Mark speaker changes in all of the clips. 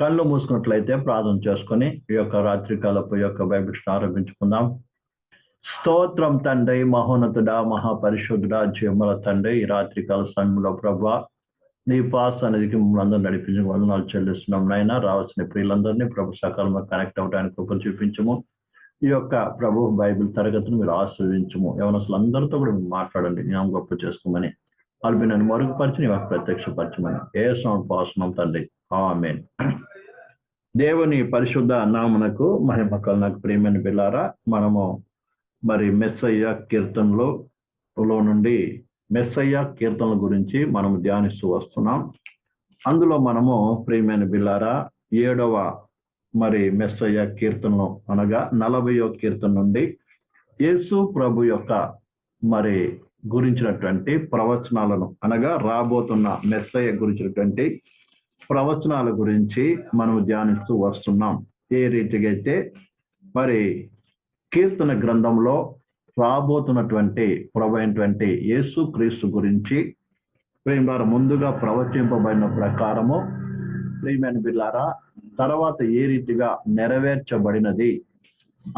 Speaker 1: కళ్ళు మూసుకున్నట్లయితే ప్రార్థన చేసుకొని ఈ యొక్క రాత్రికాలపు యొక్క బైబిల్ ఆరంభించుకుందాం. స్తోత్రం తండ్రి మహోన్నతుడా మహాపరిశుద్ధుడా జీవముల తండ్రి ఈ రాత్రికాల సమయంలో ప్రభా నీ పాస్ అనేది మమ్మల్ని నడిపించి వందనాలు చెల్లిస్తున్నాం నాయన. రావాల్సిన ప్రియులందరినీ ప్రభు సకాలంలో కనెక్ట్ అవడానికి కృప చూపించము. ఈ యొక్క ప్రభు బైబిల్ తరగతిని మీరు ఆస్వాదించము. యవనస్తులు అందరితో కూడా మీరు మాట్లాడండి. జ్ఞానం గొప్ప చేసుకోమని. వాళ్ళు నన్ను మరుగుపరిచి నీ యొక్క ప్రత్యక్షపరచమని. ఏ పాసనం తండ్రి. ఆమెన్. దేవుని పరిశుద్ధ నామునకు మహిమకల్ నాకు ప్రేమైన పిల్లారా మనము మరి మెస్సయ్య కీర్తనలో లో నుండి మెస్సయ్య కీర్తనల గురించి మనం ధ్యానిస్తూ వస్తున్నాం. అందులో మనము ప్రేమైన బిల్లారా ఏడవ మరి మెస్సయ్య కీర్తనలో అనగా నలభయో కీర్తన నుండి యేసు ప్రభు యొక్క మరి గురించినటువంటి ప్రవచనాలను అనగా రాబోతున్న మెస్సయ్య గురించినటువంటి ప్రవచనాల గురించి మనం ధ్యానిస్తూ వస్తున్నాం. ఏ రీతిగా అయితే మరి కీర్తన గ్రంథంలో రాబోతున్నటువంటి ప్రభు యేసు క్రీస్తు గురించి ప్రేమ ముందుగా ప్రవచింపబడిన ప్రకారము ప్రియమైన బిల్లారా తర్వాత ఏ రీతిగా నెరవేర్చబడినది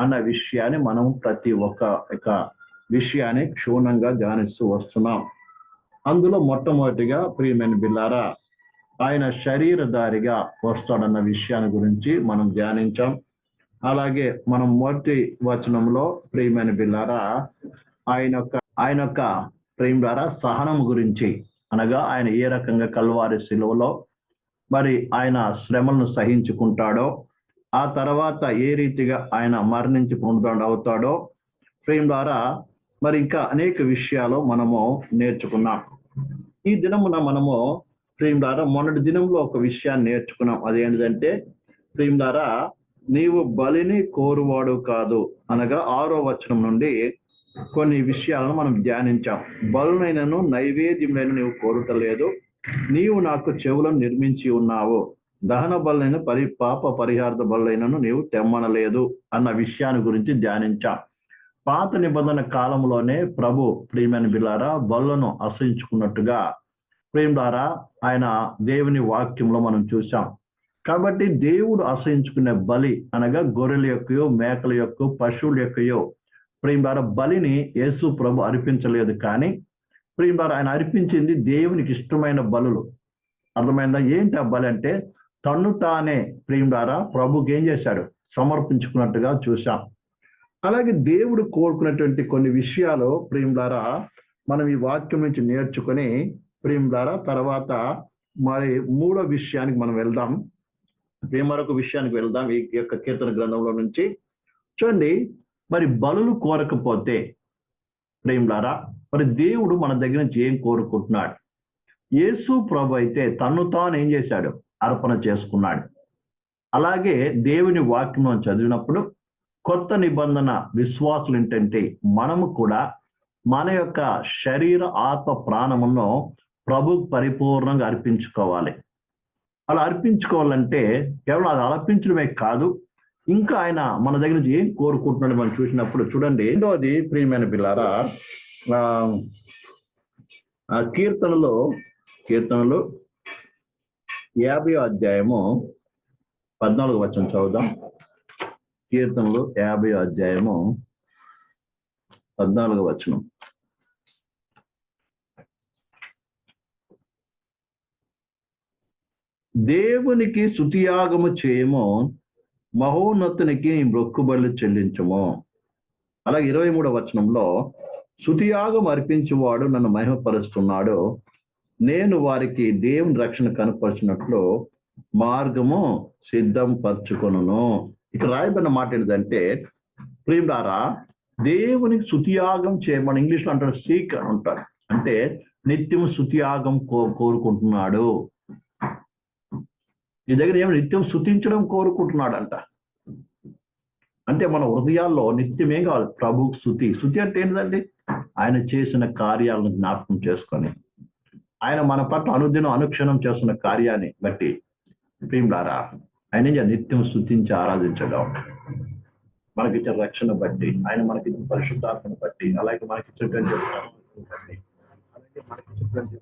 Speaker 1: అన్న విషయాన్ని మనం ప్రతి ఒక్క యొక్క విషయాన్ని క్షుణ్ణంగా ధ్యానిస్తూ వస్తున్నాం. అందులో మొట్టమొదటిగా ప్రియమైన బిల్లారా ఆయన శరీరధారిగా వస్తాడన్న విషయాన్ని గురించి మనం ధ్యానించాం. అలాగే మనం మొదటి వచనంలో ప్రియమైన బిల్లారా ఆయన యొక్క ఆయన యొక్క ప్రేమ ద్వారా సహనం గురించి అనగా ఆయన ఏ రకంగా కల్వారి శిలువలో మరి ఆయన శ్రమలను సహించుకుంటాడో ఆ తర్వాత ఏ రీతిగా ఆయన మరణించి పొందుతాడు అవుతాడో ప్రేమ ద్వారా మరి ఇంకా అనేక విషయాలు మనము నేర్చుకున్నాం. ఈ దినమున మనము ప్రేమ ద్వారా మొన్నటి దినంలో ఒక విషయాన్ని నేర్చుకున్నాం. అదేంటిదంటే ప్రేమ నీవు బలిని కోరువాడు కాదు అనగా ఆరో వచనం నుండి కొన్ని విషయాలను మనం ధ్యానించాం. బలునైనను నైవేద్యములైన నీవు కోరుటలేదు. నీవు నాకు చెవులను నిర్మించి ఉన్నావు. దహన బలైన పరి పాప పరిహార్థ బలైనను నీవు తెమ్మనలేదు అన్న విషయాన్ని గురించి ధ్యానించాం. పాత నిబంధన కాలంలోనే ప్రభు ప్రియమైన బిల్లారా బల్లను అసహించుకున్నట్టుగా ప్రేమ ద్వారా ఆయన దేవుని వాక్యంలో మనం చూసాం కాబట్టి దేవుడు అసహించుకునే బలి అనగా గొర్రెల యొక్కయో మేకల యొక్క పశువుల యొక్కయో ప్రేమ ద్వారా బలిని యేసు ప్రభు అర్పించలేదు కానీ ప్రేమ ద్వారా ఆయన అర్పించింది దేవునికి ఇష్టమైన బలులు. అర్థమైందా? ఏంటి ఆ బలి అంటే తన్ను తానే ప్రేమ ద్వారా ప్రభుకి ఏం చేశాడు? సమర్పించుకున్నట్టుగా చూసాం అలాగే దేవుడు కోరుకున్నటువంటి కొన్ని విషయాలు ప్రేమ ద్వారా మనం ఈ వాక్యం నుంచి నేర్చుకొని ప్రేమ ద్వారా తర్వాత మరి మూడో విషయానికి మనం వెళ్దాం. మరొక విషయానికి వెళ్దాం ఈ యొక్క కీర్తన గ్రంథంలో నుంచి. చూడండి మరి బలులు కోరకపోతే ప్రేమలారా మరి దేవుడు మన దగ్గర నుంచి ఏం కోరుకుంటున్నాడు? యేసు ప్రభు అయితే తను తాను ఏం చేశాడు? అర్పణ చేసుకున్నాడు. అలాగే దేవుని వాక్యం చదివినప్పుడు కొత్త నిబంధన విశ్వాసులు ఏంటంటే మనము కూడా మన యొక్క శరీర ఆత్మ ప్రాణమును ప్రభు పరిపూర్ణంగా అర్పించుకోవాలి. అలా అర్పించుకోవాలంటే కేవలం అది అర్పించడమే కాదు ఇంకా ఆయన మన దగ్గర నుంచి ఏం కోరుకుంటున్నాడు మనం చూసినప్పుడు చూడండి. రెండవది ప్రియమైన పిల్లారా కీర్తనలో కీర్తనలు యాభై అధ్యాయము పద్నాలుగు వచ్చిన చదువుదాం. కీర్తనలు యాభై అధ్యాయము పద్నాలుగు వచనం. దేవునికి శృతియాగము చేయము మహోన్నతునికి మొక్కుబడులు చెల్లించము. అలాగే ఇరవై మూడవ వచనంలో శృతియాగం అర్పించేవాడు నన్ను మహిమపరుస్తున్నాడు. నేను వారికి దేవుని రక్షణ కనపరిచినట్లు మార్గము సిద్ధం పరచుకొను ఇక్కడ రాయబడిన మాట ఏంటంటే ప్రియుడారా దేవునికి శృతియాగం చేయమని ఇంగ్లీష్లో అంటారు సీక్ అని అంటారు. అంటే నిత్యం శృతియాగం కో కోరుకుంటున్నాడు. నీ దగ్గర ఏమి నిత్యం శృతించడం కోరుకుంటున్నాడంట. అంటే మన హృదయాల్లో నిత్యం ఏం కావాలి? ప్రభు శృతి శృతి అంటే ఏంటండి ఆయన చేసిన కార్యాలను జ్ఞాపకం చేసుకొని ఆయన మన పట్ల అనుదినం అనుక్షణం చేస్తున్న కార్యాన్ని బట్టి ప్రియులారా ఆయన నిత్యం శుతించి ఆరాధించడం. మనకి రక్షణ బట్టి ఆయన మనకి పరిశుద్ధాత్మను బట్టి అలాగే మనకిచ్చినటువంటి బట్టి అలాగే మనకిచ్చినటువంటి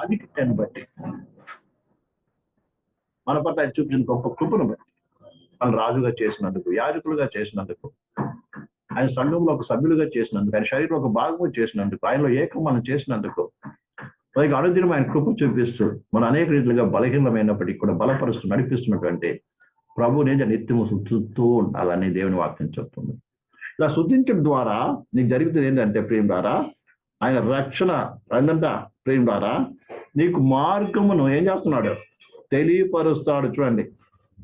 Speaker 1: ఆధిక్యతను బట్టి. మన పట్ల ఆయన చూపించిన గొప్ప కృపను బట్టి మన రాజుగా చేసినందుకు యాజకులుగా చేసినందుకు ఆయన సంఘంలో ఒక సభ్యులుగా చేసినందుకు ఆయన శరీరం ఒక భాగంగా చేసినందుకు ఆయనలో ఏకం మనం చేసినందుకు మనకి అనుదినం ఆయన కృప చూపిస్తూ మన అనేక రీతిలుగా బలహీనమైనప్పటికీ కూడా బలపరుస్తూ నడిపిస్తున్నటువంటి ప్రభు నేను నిత్యము శుద్ధుతూ ఉండాలని దేవుని వాక్యం చెప్తుంది. ఇలా శుద్ధించడం ద్వారా నీకు జరుగుతుంది ఏంటంటే ప్రేమ ద్వారా ఆయన రక్షణ ఏంటంట ప్రేమ ద్వారా నీకు మార్గమును ఏం చేస్తున్నాడు? తెలియపరుస్తాడు చూడండి.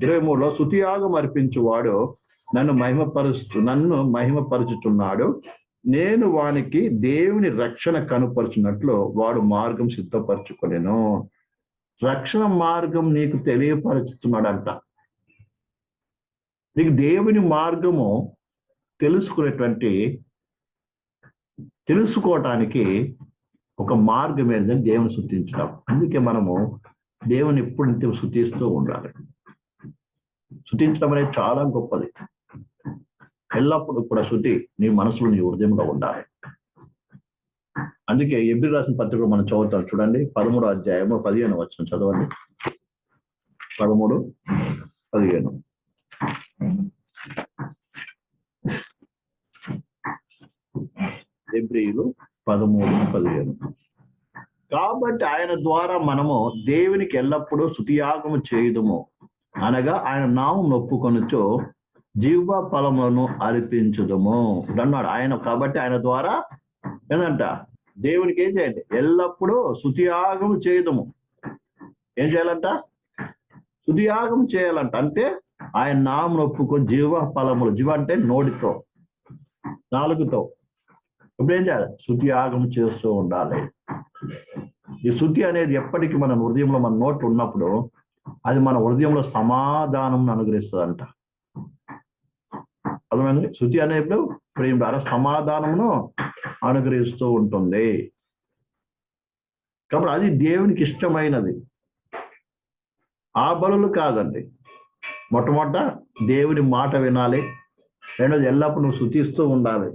Speaker 1: ఇరవై మూడులో శుతియాగం అర్పించువాడు నన్ను మహిమపరుస్తు నన్ను మహిమపరుచుతున్నాడు నేను వానికి దేవుని రక్షణ కనుపరుచున్నట్లు వాడు మార్గం సిద్ధపరచుకోలేను రక్షణ మార్గం నీకు తెలియపరుచుతున్నాడంట. నీకు దేవుని మార్గము తెలుసుకునేటువంటి తెలుసుకోవటానికి ఒక మార్గం ఏంటంటే దేవుని శుద్ధించడం అందుకే మనము దేవుని ఎప్పుడు నిత్యం శుద్ధిస్తూ ఉండాలి. శుద్ధించడం అనేది చాలా గొప్పది. ఎల్లప్పుడూ కూడా శుద్ధి నీ మనసులో నీ హృదయంలో ఉండాలి. అందుకే ఎబ్రి రాసిన పత్రిక మనం చదువుతాం చూడండి పదమూడు అధ్యాయము పదిహేను వచ్చిన చదవండి. పదమూడు పదిహేను. ఎబ్రిలు పదమూడు పదిహేను. కాబట్టి ఆయన ద్వారా మనము దేవునికి ఎల్లప్పుడూ స్థుతియాగము చేయదుము. అనగా ఆయన నామం నొప్పుకొనుచో జీవ ఫలములను అర్పించుదము అన్నాడు. ఆయన కాబట్టి ఆయన ద్వారా ఏంటంట దేవునికి ఏం చేయండి? ఎల్లప్పుడూ శుతియాగం చేయదము. ఏం చేయాలంట? శుతియాగం చేయాలంట. అంటే ఆయన నామం నొప్పుకొని జీవ ఫలములు జీవ అంటే నోటితో నాలుగుతో. ఇప్పుడు ఏం చేయాలి శుతియాగం చేస్తూ ఉండాలి. ఈ శుద్ధి అనేది ఎప్పటికీ మన హృదయంలో మన నోట్లు ఉన్నప్పుడు అది మన హృదయంలో సమాధానం అనుగ్రహిస్తుందంట. అర్థమైంది? శుద్ధి అనేప్పుడు ప్రేమ ద్వారా సమాధానమును అనుగ్రహిస్తూ ఉంటుంది. కాబట్టి అది దేవునికి ఇష్టమైనది. ఆ బలులు కాదండి. మొట్టమొదట దేవుని మాట వినాలి. రెండోది ఎల్లప్పుడూ నువ్వు శుతిస్తూ ఉండాలి.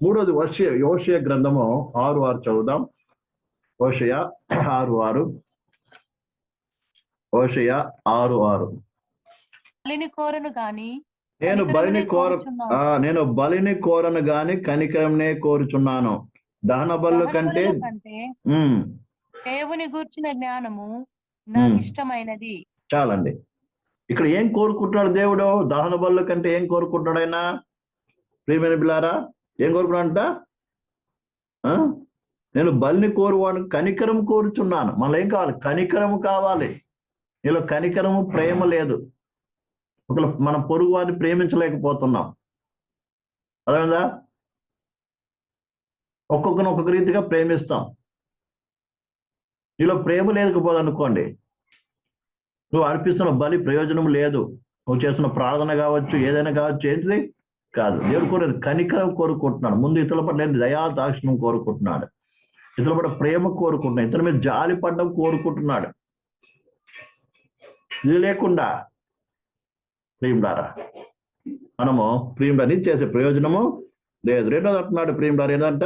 Speaker 1: మూడోది వర్ష యోషయ గ్రంథము ఆరు ఆరు చదువుదాం. ఓషయ ఆరు ఆరు. ఓషయ ఆరు ఆరు.
Speaker 2: బలిని కోరను గాని
Speaker 1: నేను బలిని కోర నేను బలిని కోరను గాని కనికరంనే కోరుచున్నాను. దహన బలు కంటే
Speaker 2: దేవుని గూర్చిన జ్ఞానము నాకు
Speaker 1: మ్మ్. చాలండి.
Speaker 2: ఇష్టమైనది
Speaker 1: ఇక్కడ ఏం కోరుకుంటున్నాడు దేవుడు? దహన బలు కంటే ఏం కోరుకుంటున్నాడు ఆయన? ప్రియమైన బిలారా ఏం కోరుకున్నానంట ఆ? నేను బలిని కోరువాడు కనికరం కోరుచున్నాను. మళ్ళీ ఏం కావాలి? కనికరము కావాలి. నీలో కనికరము ప్రేమ లేదు. ఒకవేళ మనం పొరుగు వారిని ప్రేమించలేకపోతున్నాం. అదేవిధంగా ఒక్కొక్కరిని ఒక్కొక్క రీతిగా ప్రేమిస్తాం. నీలో ప్రేమ లేకపోదు అనుకోండి నువ్వు అర్పిస్తున్న బలి ప్రయోజనం లేదు. నువ్వు చేస్తున్న ప్రార్థన కావచ్చు ఏదైనా కావచ్చు ఏంటిది? కాదు. దేవుడు కోరేది కనికరం కోరుకుంటున్నాడు. ముందు ఇతరుల పట్ల దయా దాక్షిణ్యం కోరుకుంటున్నాడు. ఇతరుల పట్ల ప్రేమ కోరుకుంటున్నాడు. ఇతని మీద జాలి పడడం కోరుకుంటున్నాడు. ఇది లేకుండా ప్రియుడారా మనము ప్రియుడని చేసే ప్రయోజనము లేదు. రెండోది అంటున్నాడు ప్రియుడారు ఏంటంట?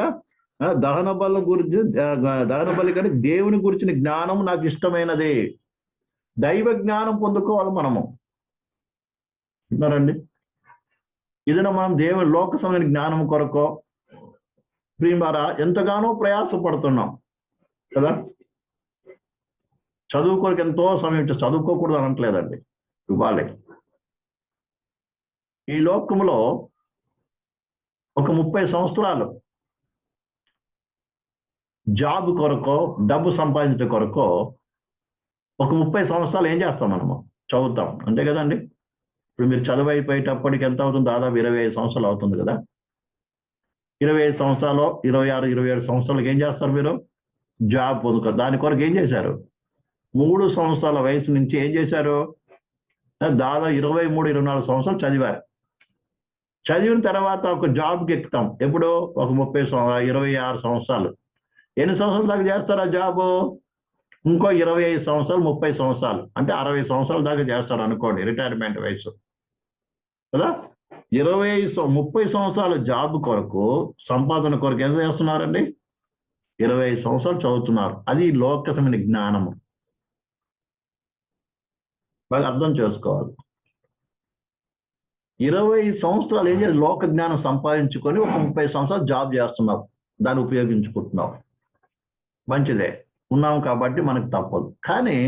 Speaker 1: దహన బల గురించి దహన బలి కంటే దేవుని గురించిన జ్ఞానం నాకు ఇష్టమైనది. దైవ జ్ఞానం పొందుకోవాలి మనము. అండి ఇదిన మనం దేవుని లోక సమయ జ్ఞానం కొరకు ప్రియులారా ఎంతగానో ప్రయాసపడుతున్నాం కదా? చదువు కొరకు ఎంతో సమయం చదువుకోకూడదు అనట్లేదండి ఇవ్వాలి. ఈ లోకంలో ఒక ముప్పై సంవత్సరాలు జాబ్ కొరకో డబ్బు సంపాదించడం కొరకో ఒక ముప్పై సంవత్సరాలు ఏం చేస్తాం మనము? చదువుతాం అంతే కదండి? ఇప్పుడు మీరు చదువు అయిపోయేటప్పటికి ఎంత అవుతుంది? దాదాపు ఇరవై ఐదు సంవత్సరాలు అవుతుంది కదా. ఇరవై ఐదు సంవత్సరాలు ఇరవై ఆరు ఇరవై ఏడు సంవత్సరాలకు ఏం చేస్తారు మీరు? జాబ్ పొందుకో దాని కొరకు ఏం చేశారు? మూడు సంవత్సరాల వయసు నుంచి ఏం చేశారు? దాదాపు ఇరవై మూడు ఇరవై నాలుగు సంవత్సరాలు చదివారు. చదివిన తర్వాత ఒక జాబ్కి ఎక్కుతాం. ఎప్పుడు? ఒక ముప్పై సంవ- ఇరవై ఆరు సంవత్సరాలు. ఎన్ని సంవత్సరాల దాకా చేస్తారు ఆ జాబు? ఇంకో ఇరవై ఐదు సంవత్సరాలు ముప్పై సంవత్సరాలు అంటే అరవై సంవత్సరాల దాకా చేస్తారు అనుకోండి రిటైర్మెంట్ వయసు. కదా? ఇరవై ఐదు ముప్పై సంవత్సరాల జాబ్ కొరకు సంపాదన కొరకు ఎంత చేస్తున్నారండి? ఇరవై ఐదు సంవత్సరాలు చదువుతున్నారు. అది లోకసమైన జ్ఞానము. బాగా అర్థం చేసుకోవాలి. ఇరవై సంవత్సరాలు ఏం చేయాలి? లోక జ్ఞానం సంపాదించుకొని ఒక ముప్పై సంవత్సరాలు జాబ్ చేస్తున్నావు దాన్ని ఉపయోగించుకుంటున్నావు మంచిదే. ఉన్నాం కాబట్టి మనకు తప్పదు. కానీ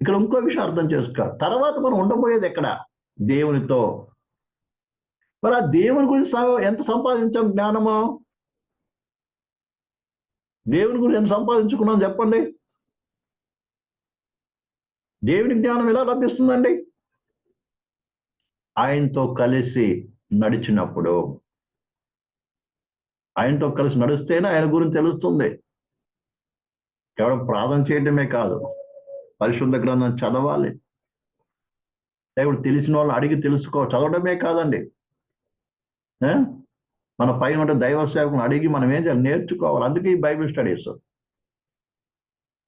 Speaker 1: ఇక్కడ ఇంకో విషయం అర్థం చేసుకో తర్వాత మనం ఉండబోయేది ఎక్కడ? దేవునితో. మరి ఆ దేవుని గురించి ఎంత సంపాదించాం జ్ఞానము? దేవుని గురించి ఎంత సంపాదించుకున్నాం చెప్పండి. దేవుని జ్ఞానం ఎలా లభిస్తుందండి? ఆయనతో కలిసి నడిచినప్పుడు. ఆయనతో కలిసి నడిస్తేనే ఆయన గురించి తెలుస్తుంది. కేవలం ప్రార్థన చేయడమే కాదు పరిశుద్ధ గ్రంథం చదవాలి. దేవుడు తెలిసిన వాళ్ళని అడిగి తెలుసుకో చదవడమే కాదండి. మన పైన ఉండే దైవ సేవకుని అడిగి మనం ఏం చేయాలి? నేర్చుకోవాలి. అందుకే ఈ బైబిల్ స్టడీస్.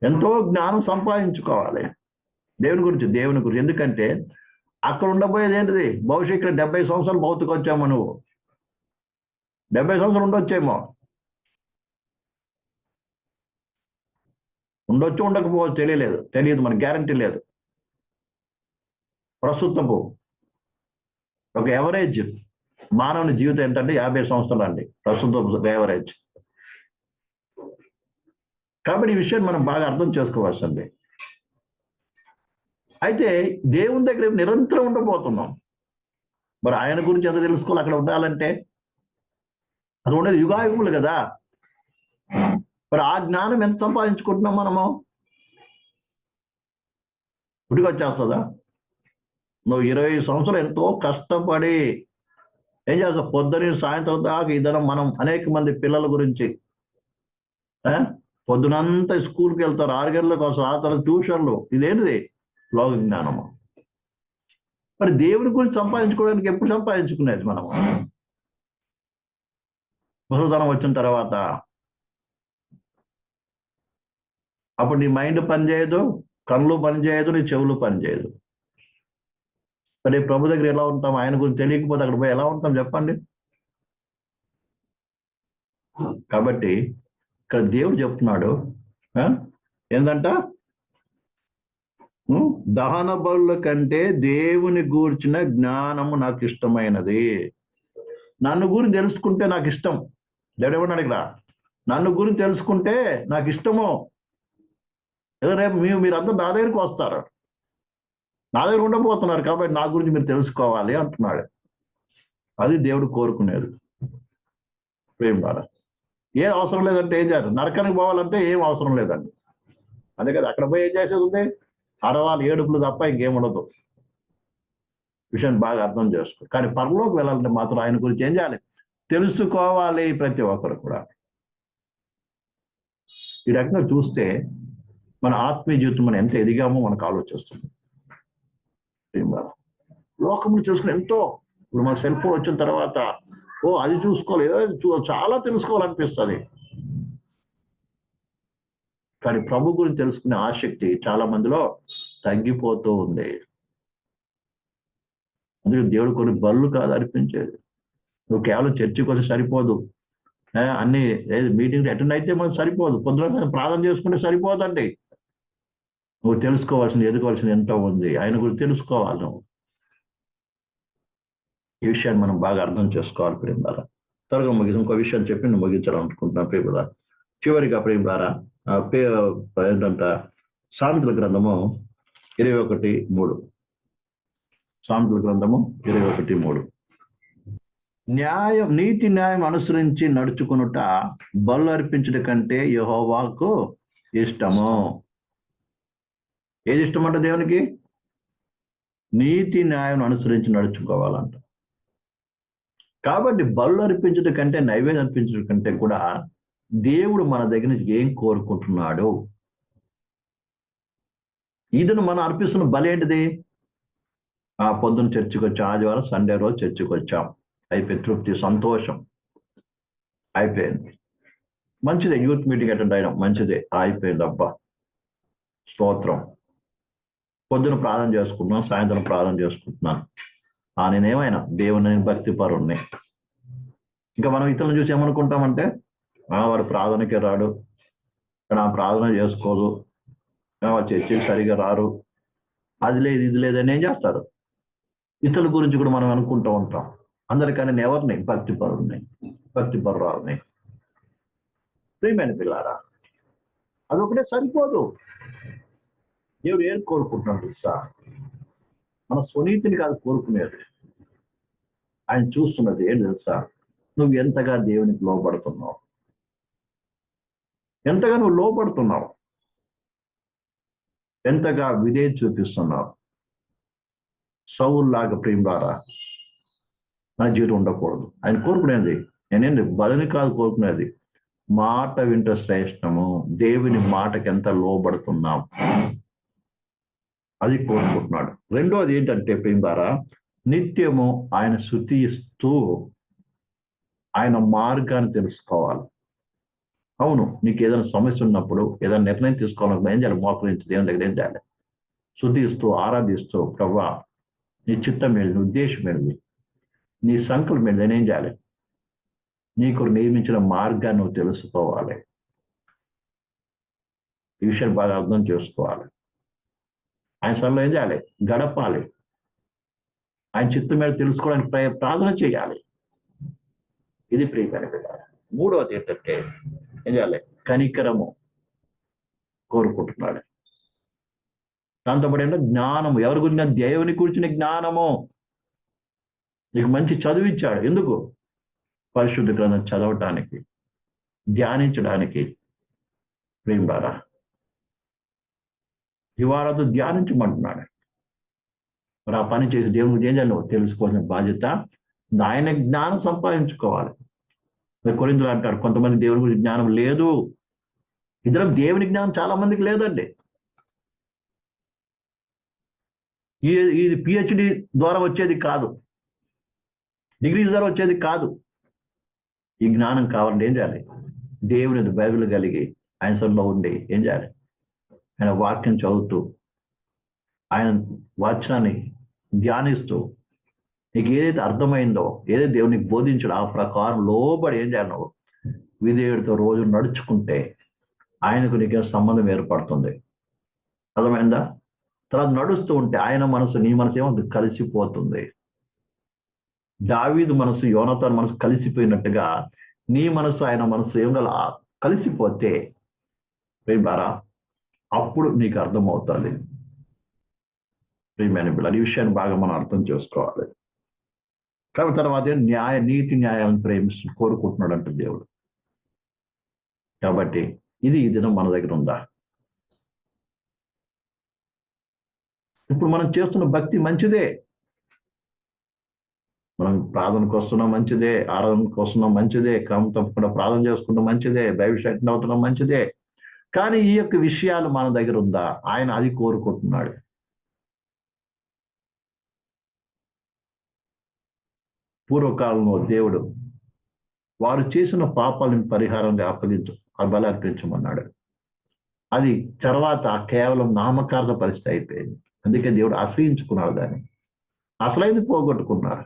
Speaker 1: ఎంతో జ్ఞానం సంపాదించుకోవాలి. దేవుని గురించి దేవుని గురించి. ఎందుకంటే అక్కడ ఉండబోయేది ఏంటిది? బహుశా ఇక్కడ డెబ్బై సంవత్సరాలు భౌతికి వచ్చామో నువ్వు. డెబ్బై సంవత్సరాలు ఉండొచ్చేమో. ఉండొచ్చు ఉండకపోవచ్చు తెలియలేదు. తెలియదు మనకి గ్యారంటీ లేదు. ప్రస్తుతపు ఒక ఎవరేజ్ మానవుని జీవితం ఏంటంటే యాభై సంవత్సరాలు అండి. ప్రస్తుతం ఎవరేజ్ కాబట్టి ఈ విషయాన్ని మనం బాగా అర్థం చేసుకోవాల్సింది. అయితే దేవుని దగ్గర నిరంతరం ఉండబోతున్నాం. మరి ఆయన గురించి ఎంత తెలుసుకోవాలి? అక్కడ ఉండాలంటే? అది ఉండేది యుగాయుగులు కదా. మరి ఆ జ్ఞానం ఎంత సంపాదించుకుంటున్నాం మనము? గుడికి వచ్చేస్తుందా? నువ్వు ఇరవై సంవత్సరాలు ఎంతో కష్టపడి ఏం చేస్తావు? పొద్దున సాయంత్రం దాకా ఇద్దరం మనం అనేక మంది పిల్లల గురించి ఆ? పొద్దునంతా స్కూల్కి వెళ్తారు ఆరు గంటలకు వస్తారు ఆ తర్వాత ట్యూషన్లు. ఇదేంటిది? లోక జ్ఞానము. మరి దేవుడి గురించి సంపాదించుకోవడానికి ఎప్పుడు సంపాదించుకునేది మనము? ముసలితనం వచ్చిన తర్వాత అప్పుడు నీ మైండ్ పనిచేయదు కళ్ళు పనిచేయదు నీ చెవులు పనిచేయదు. మరి ప్రభు దగ్గర ఎలా ఉంటాం? ఆయన గురించి తెలియకపోతే అక్కడ పోయి ఎలా ఉంటాం? చెప్పండి. కాబట్టి ఇక్కడ దేవుడు చెప్తున్నాడు ఆ? దహన బలుల కంటే దేవుని గూర్చిన జ్ఞానము నాకు ఇష్టమైనది. నన్ను గురించి తెలుసుకుంటే నాకు ఇష్టం. దేవుడు ఏమన్నాడు ఇక్కడ? నన్ను గురించి తెలుసుకుంటే నాకు ఇష్టము. రేపు మీరు మీరందరూ నా దగ్గరికి వస్తారు. నా దగ్గర ఉండబోతున్నారు కాబట్టి నా గురించి మీరు తెలుసుకోవాలి అంటున్నాడు. అది దేవుడు కోరుకునేది. ప్రేమ ద్వారా. ఏం అవసరం లేదంటే ఏం చేయాలి? నరకానికి పోవాలంటే ఏం అవసరం లేదండి. అదే కదా అక్కడ పోయి ఏం చేసేది ఉంది? అరవాలు ఏడుపులు తప్ప ఇంకేం ఉండదు. విషయాన్ని బాగా అర్థం చేసుకో. కానీ పరలోకి వెళ్ళాలంటే మాత్రం ఆయన గురించి ఏం చేయాలి? తెలుసుకోవాలి ప్రతి ఒక్కరు కూడా. ఈ రకంగా చూస్తే మన ఆత్మీయ జీవితం మనం ఎంత ఎదిగామో మనకు ఆలోచిస్తుంది. లోకములు చూసుకుని ఎంతో ఇప్పుడు మన సెల్ ఫోన్ వచ్చిన తర్వాత ఓ అది చూసుకోవాలి ఏదో చూ- చాలా తెలుసుకోవాలనిపిస్తుంది. కానీ ప్రభు గురించి తెలుసుకునే ఆసక్తి చాలా మందిలో తగ్గిపోతూ ఉంది. అందుకే దేవుడు కొన్ని బళ్ళు కాదు అర్పించేది. నువ్వు కేవలం చర్చికి వస్తే సరిపోదు. అన్ని మీటింగ్ అటెండ్ అయితే మనకు సరిపోదు. పొద్దున ప్రార్థన చేసుకుంటే సరిపోదండి. నువ్వు తెలుసుకోవాల్సింది ఎదుకోవాల్సింది ఎంతో ఉంది? ఆయన గురించి తెలుసుకోవాలి నువ్వు. ఈ విషయాన్ని మనం బాగా అర్థం చేసుకోవాలి ప్రేమ ద్వారా త్వరగా ముగిసి ఇంకో విషయం చెప్పి నేను ముగించాలనుకుంటున్నాను ప్రేమ చివరిగా ప్రేమ ద్వారా పే ఏంటంట సామెతల గ్రంథము ఇరవై ఒకటి మూడు. సామెతల గ్రంథము ఇరవై ఒకటి మూడు. న్యాయం నీతి న్యాయం అనుసరించి నడుచుకునుట బలు అర్పించడం కంటే యహోవాకు ఇష్టము. ఏది ఇష్టమంట దేవునికి? నీతి న్యాయం అనుసరించి నడుచుకోవాలంట. కాబట్టి బలు అర్పించడం కంటే నైవేద్యం అర్పించడం కంటే కూడా దేవుడు మన దగ్గర నుంచి ఏం కోరుకుంటున్నాడు? ఇదను మనం అర్పిస్తున్న బలి ఏంటిది? ఆ పొద్దున్న చర్చికి వచ్చాం ఆదివారం సండే రోజు చర్చికి వచ్చాం. అయిపోయి తృప్తి సంతోషం. అయిపోయింది. మంచిదే యూత్ మీటింగ్ అటెండ్ అయినాం. మంచిదే. అయిపోయింది అబ్బా. స్తోత్రం. పొద్దున ప్రార్థన చేసుకుంటున్నాం సాయంత్రం ప్రార్థన చేసుకుంటున్నాను ఆ నేనేమైనా దేవుని భక్తి పరుణ్ణి ఇంకా మనం ఇతరులను చూసి ఏమనుకుంటామంటే ఆ, వాడు ప్రార్థనకి రాడు. కానీ ఆ ప్రార్థన చేసుకోదు. ఆ, చర్చకి సరిగా రారు. అది లేదు ఇది లేదని ఏం చేస్తారు? ఇతరుల గురించి కూడా మనం అనుకుంటూ ఉంటాం. అందరికని నేను ఎవరిని? భక్తి పరుడిని భక్తి పరురాలని ప్రియమైన పిల్లారా అదొకటే సరిపోదు. దేవుడు ఏం కోరుకుంటున్నాడు తెలుసా? మన స్వనీతిని కాదు కోరుకునేది. ఆయన చూస్తున్నది ఏం తెలుసా? నువ్వు ఎంతగా దేవునికి లోపడుతున్నావు ఎంతగా నువ్వు లోపడుతున్నావు ఎంతగా విధేయ చూపిస్తున్నావు? సౌల్లాగా ప్రేమ ద్వారా నా జీవితం ఉండకూడదు. ఆయన కోరుకునేది. నేనేంటి బలని కాదు కోరుకునేది. మాట వింట శ్రేష్టము. దేవుని మాటకి ఎంత లోబడుతున్నాం అది కోరుకుంటున్నాడు. రెండోది ఏంటంటే ద్వారా నిత్యము ఆయన శృతిస్తూ ఆయన మార్గాన్ని తెలుసుకోవాలి. అవును నీకు ఏదైనా సమస్య ఉన్నప్పుడు ఏదైనా నిర్ణయం తీసుకోవాలనుకున్నా ఏం చేయాలి? మోకరించి దేవుని దగ్గర ఏం చేయాలి? శుద్ధిస్తూ ఆరాధిస్తూ ప్రవ్వా నీ చిత్తం ఏంటి నీ ఉద్దేశం ఏంటి నీ సంకల్పం ఏంటి నేనేం చేయాలి? నీకు నియమించిన మార్గాన్ని నువ్వు తెలుసుకోవాలి. ఈ విషయాన్ని బాగా అర్థం చేసుకోవాలి. ఆయన సభలో చేయాలి? గడపాలి. ఆయన చిత్తం మీద తెలుసుకోవడానికి ప్రార్థన చేయాలి. ఇది ప్రియమైన మూడవది ఏంటంటే ఏం చేయాలి? కనికరము కోరుకుంటున్నాడు. దాంతో పాటు ఏంటో జ్ఞానము. ఎవరి గురించి? దేవుని కూర్చుని జ్ఞానము. నీకు మంచి చదువు ఇచ్చాడు. ఎందుకు? పరిశుద్ధ గ్రంథం చదవటానికి ధ్యానించడానికి. ప్రేమారా దివారాతో ధ్యానించమంటున్నాడు. మరి ఆ పని చేసి దేవుని ఏం చేయాలి తెలుసుకోవాల్సిన బాధ్యత ఆయన జ్ఞానం సంపాదించుకోవాలి. మరి కొరిందులు అంటారు కొంతమంది దేవుని గురించి జ్ఞానం లేదు. ఇద్దరం దేవుని జ్ఞానం చాలా మందికి లేదండి. ఈ ఇది పిహెచ్డి ద్వారా వచ్చేది కాదు. డిగ్రీ ద్వారా వచ్చేది కాదు. ఈ జ్ఞానం కావాలంటే ఏం చేయాలి? దేవుని బైబిల్ కలిగి ఆయన సొల్లో ఉండి ఏం చేయాలి? ఆయన వాక్యం చదువుతూ ఆయన వాచనాన్ని ధ్యానిస్తూ నీకు ఏదైతే అర్థమైందో ఏదైతే దేవునికి బోధించడో ఆ ప్రకారం లోబడి ఏం చేయాలి నువ్వు విధేయుడితో రోజు నడుచుకుంటే ఆయనకు నీకు సంబంధం ఏర్పడుతుంది? అర్థమైందా? తర్వాత నడుస్తూ ఉంటే ఆయన మనసు నీ మనసు ఏమో కలిసిపోతుంది. దావీదు మనసు యోనతాన్ మనసు కలిసిపోయినట్టుగా నీ మనసు ఆయన మనసు ఏం కలిసిపోతే బారా అప్పుడు నీకు అర్థమవుతుంది. ప్రియమైన బిడ్డలు ఈ విషయాన్ని బాగా మనం అర్థం చేసుకోవాలి. కాబట్టి తర్వాత న్యాయ నీతి న్యాయాలను ప్రేమిస్తూ కోరుకుంటున్నాడు అంటే దేవుడు. కాబట్టి ఇది ఈ దినం మన దగ్గర ఉందా? ఇప్పుడు మనం చేస్తున్న భక్తి మంచిదే. మనం ప్రార్థనకు వస్తున్నాం మంచిదే ఆరాధనకు వస్తున్నాం మంచిదే క్రమం తప్పకుండా ప్రార్థన చేసుకుంటాం మంచిదే భవిష్యత్తు అవుతున్నాం మంచిదే. కానీ ఈ యొక్క విషయాలు మన దగ్గర ఉందా? ఆయన అది కోరుకుంటున్నాడు. పూర్వకాలంలో దేవుడు వారు చేసిన పాపాలను పరిహారంగా అప్పగించు బలి అర్పించమన్నాడు. అది తర్వాత కేవలం నామకార్థ పరిస్థితి అయిపోయింది. అందుకే దేవుడు అసహించుకున్నాడు దాన్ని. అసలైంది పోగొట్టుకున్నారు.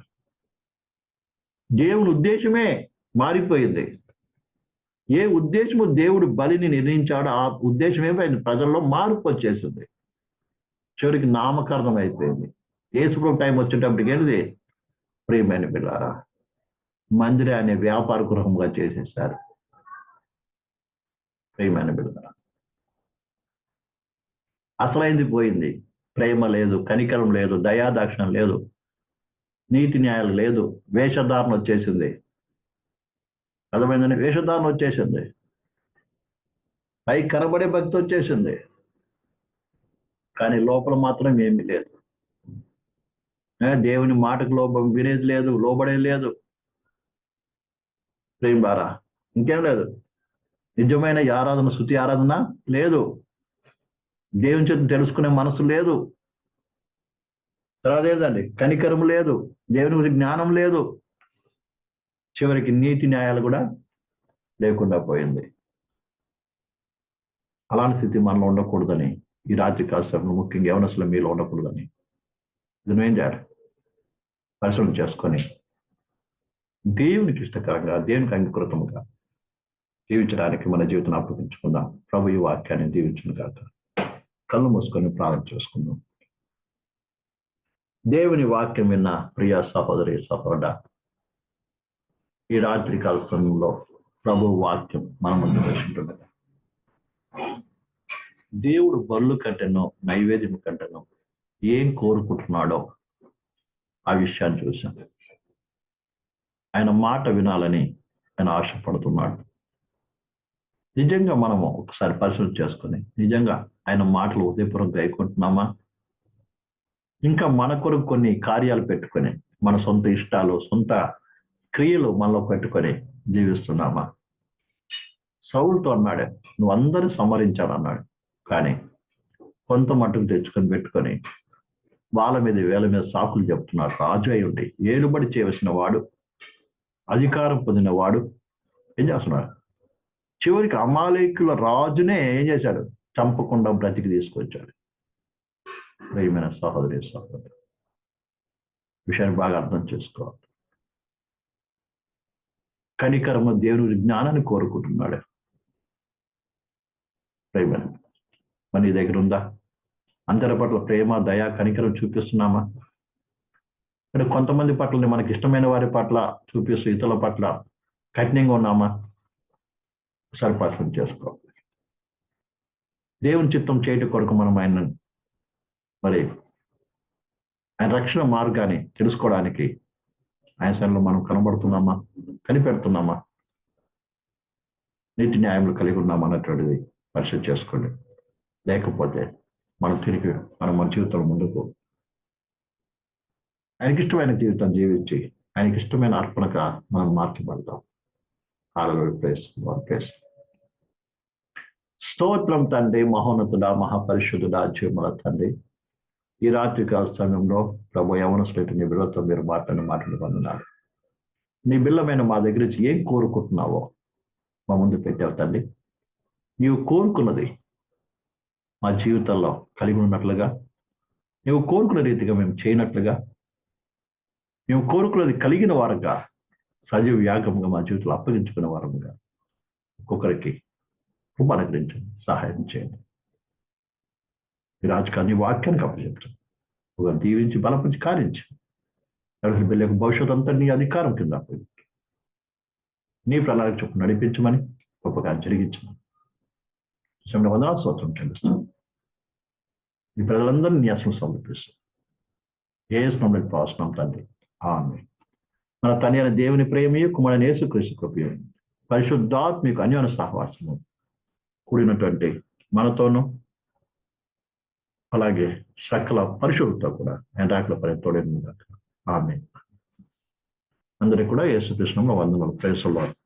Speaker 1: దేవుని ఉద్దేశమే మారిపోయింది. ఏ ఉద్దేశము దేవుడు బలిని నిర్ణయించాడో ఆ ఉద్దేశం ఆయన ప్రజల్లో మార్పు వచ్చేసింది. చివరికి నామకరణం అయిపోయింది. ఏసుప్రభు టైం వచ్చేటప్పటికి ఏంటిది? ప్రియమైన పిల్లారా మందిరాన్ని వ్యాపార గృహంగా చేసేసారు ప్రియమైన పిల్లారా అసలైంది పోయింది. ప్రేమ లేదు కనికరం లేదు దయాదాక్షిణం లేదు నీతి న్యాయాలు లేదు వేషధారణ వచ్చేసింది. అర్థమైందని వేషధారణ వచ్చేసింది. పై కనబడే భక్తి వచ్చేసింది. కానీ లోపల మాత్రం ఏమీ లేదు. దేవుని మాటకు లోపం వినేది లేదు లోబడేది లేదు. ప్రేమ బారా ఇంకేం లేదు. నిజమైన ఆరాధన శృతి ఆరాధన లేదు. దేవుని చేత తెలుసుకునే మనసు లేదు. తర్వాత ఏంటండి? కనికరం లేదు. దేవుని గురించి జ్ఞానం లేదు. చివరికి నీతి న్యాయాలు కూడా లేకుండా పోయింది. అలాంటి స్థితి మనలో ఉండకూడదని ఈ రాత్రి కాసేపు ముఖ్యంగా యవనసులు మీలో ఉండకూడదని. ఇది నువ్వేం చేయాలి? పరిశ్రమ చేసుకొని దేవునికి ఇష్టకరంగా దేవునికి అంగీకృతముగా జీవించడానికి మన జీవితం అప్పగించుకుందాం ప్రభు ఈ వాక్యాన్ని దీవించును కాక కళ్ళు మూసుకొని ప్రార్థన చేసుకుందాం. దేవుని వాక్యం విన్న ప్రియ సహోదరి సహోదర ఈ రాత్రి కాల సమయంలో ప్రభు వాక్యం మన ముందు వచ్చింటున్నది దేవుడు బరులు కంటేనో నైవేద్యం కంటేనో ఏం కోరుకుంటున్నాడో ఆ విషయాన్ని చూశాం. ఆయన మాట వినాలని ఆయన ఆశపడుతున్నాడు. నిజంగా మనము ఒకసారి పరిశీలన చేసుకుని నిజంగా ఆయన మాటలు ఉదయపురం గైకుంటున్నామా? ఇంకా మన కొరకు కొన్ని కార్యాలు పెట్టుకొని మన సొంత ఇష్టాలు సొంత క్రియలు మనలో పెట్టుకొని జీవిస్తున్నామా? సౌలుతో అన్నాడు నువ్వు అందరూ సంహరించాలన్నాడు. కానీ కొంత మట్టుకు తెచ్చుకొని పెట్టుకొని వాళ్ళ మీద వేల మీద సాకులు చెప్తున్నాడు. రాజు అయి ఉండి ఏలుబడి చేయవలసిన వాడు అధికారం పొందిన వాడు ఏం చేస్తున్నాడు? చివరికి అమాలేకుల రాజునే ఏం చేశాడు? చంపకుండా బ్రతికి తీసుకొచ్చాడు. ప్రియమైన సహోదరి సహోదరు విషయాన్ని బాగా అర్థం చేసుకోవాలి. కనికరమ దేవుని జ్ఞానాన్ని కోరుకుంటున్నాడు. ప్రేమ మన నీ దగ్గర ఉందా? అందరి పట్ల ప్రేమ దయ కనికరం చూపిస్తున్నామా? అంటే కొంతమంది పట్ల మనకి ఇష్టమైన వారి పట్ల చూపిస్తూ ఇతరుల పట్ల కఠినంగా ఉన్నామా? ఒకసారి చేసుకోవాలి దేవుని చిత్తం చేయటం కొరకు మనం ఆయన మరి ఆయన రక్షణ మార్గాన్ని తెలుసుకోవడానికి ఆయన మనం కనబడుతున్నామా? కనిపెడుతున్నామా? నీటి న్యాయంలో కలిగి ఉన్నామా అన్నటువంటిది పరిశీలి చేసుకోండి. లేకపోతే మనం తిరిగి మనం మన జీవితం ముందుకు ఆయనకి ఇష్టమైన జీవితం జీవించి ఆయనకి ఇష్టమైన అర్పణగా మనం మార్చబడతాం. ఆడగడు ప్లేస్ ప్లేస్ స్తోత్రం తండ్రి మహోన్నతుడా మహాపరిశుద్ధుడా జీవముల తండ్రి. ఈ రాత్రి కాల సమయంలో ప్రభు యవనస్తులైతే నీ బిడ్డలతో మీరు మాట్లాడిన మాటలు నీ బిల్లమైన మా దగ్గర నుంచి ఏం కోరుకుంటున్నావో మా ముందు పెట్టావు తండ్రి నీవు కోరుకున్నది మా జీవితాల్లో కలిగి ఉన్నట్లుగా నీవు కోరుకున్న రీతిగా మేము చేయనట్లుగా మేము కోరుకున్నది కలిగిన వారుగా సజీవ యాగంగా మా జీవితంలో అప్పగించుకున్న వారముగా ఒక్కొక్కరికి కృప అనుగ్రహించండి సహాయం చేయండి. రాజకాన్ని వాక్యానికి అప్పచెప్తాం ఒక దీవించి బలపరిచి కారించి నడుచుని బిల్లకు భవిష్యత్ అంతా నీ అధికారం కింద అప్పగించు నీ ప్రణాళిక చొప్పున నడిపించమని గొప్పగా జరిగించమని. సమయంలో వందల స్తోత్రం చెల్లిస్తాం ఈ ప్రజలందరినీ నీ అసలు సమర్పిస్తాం ఏ స్నామకి పాస్తున్నాం తండ్రి. ఆమె మన తండ్రి అయిన దేవుని ప్రేమయు కుమారుని యేసుక్రీస్తు కృపయు. పరిశుద్ధాత్మిక అన్యోన సహవాసము. కూడినటువంటి మనతోనూ అలాగే సకల పరిశుభ్రత కూడా ఎండాకుల పని తోడేందాక ఆమె అందరికీ కూడా యేసుకృష్ణంలో వందనాలు. వారు